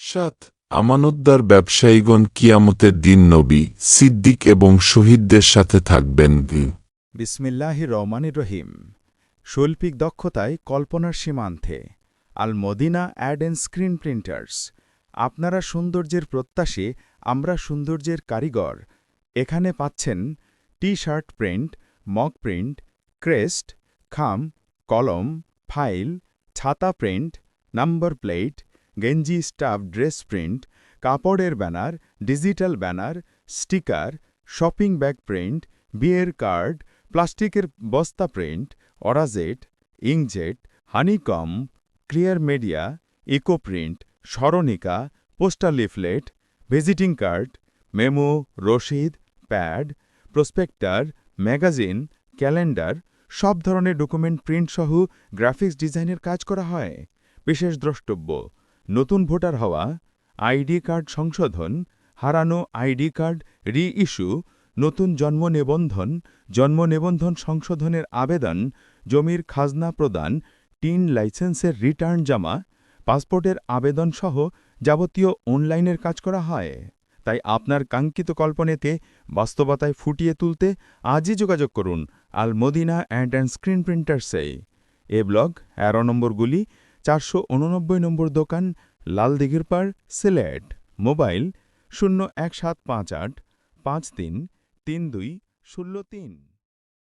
সাত আমানতদার ব্যবসায়ীগণ কিয়ামতের দিন নবী, সিদ্দিক এবং শহীদদের সাথে থাকবেন। বিসমিল্লাহি রহমানির রহিম। শৈল্পিক দক্ষতায় কল্পনার সীমান্তে। Al Madina ad and screen printers. আপনারা সৌন্দর্যের প্রত্যাশী, আমরা সৌন্দর্যের কারিগর। এখানে পাচ্ছেন T shirt print mock print, crest, খাম, কলম, ফাইল, ছাতা প্রিন্ট, নাম্বার প্লেট গেঞ্জি স্টাফ ড্রেস প্রিন্ট, কাপড়ের banner, digital banner, sticker, shopping bag print, বিয়ের কার্ড, প্লাস্টিকের বস্তা print, অরাজেট inkjet honeycomb, clear media, eco print, স্মরণিকা postal leaflet, visiting card, memo রসিদ pad, prospectus, magazine, calendar, সব ধরনের document print সহ graphics ডিজাইনের কাজ করা হয়। বিশেষ দ্রষ্টব্য নতুন ভোটার হওয়া, আইডি কার্ড সংশোধন, হারানো আইডি কার্ড রি ইস্যু নতুন জন্ম নিবন্ধন জন্ম নিবন্ধন সংশোধনের আবেদন, জমির খাজনা প্রদান, টিন লাইসেন্সের রিটার্ন জমা, পাসপোর্টের আবেদন সহ যাবতীয় অনলাইনের কাজ করা হয়। তাই আপনার কাঙ্ক্ষিত কল্পনেতে বাস্তবতায় ফুটিয়ে তুলতে আজই যোগাযোগ করুন Al Madina and and screen প্রিন্টার্সে। A blog এগারো নম্বরগুলি চারশো উননব্বই নম্বর দোকান লাল দিঘির পাড় সিলেট। মোবাইল শূন্য এক সাত পাঁচ আট পাঁচ তিন তিন দুই শূন্য তিন।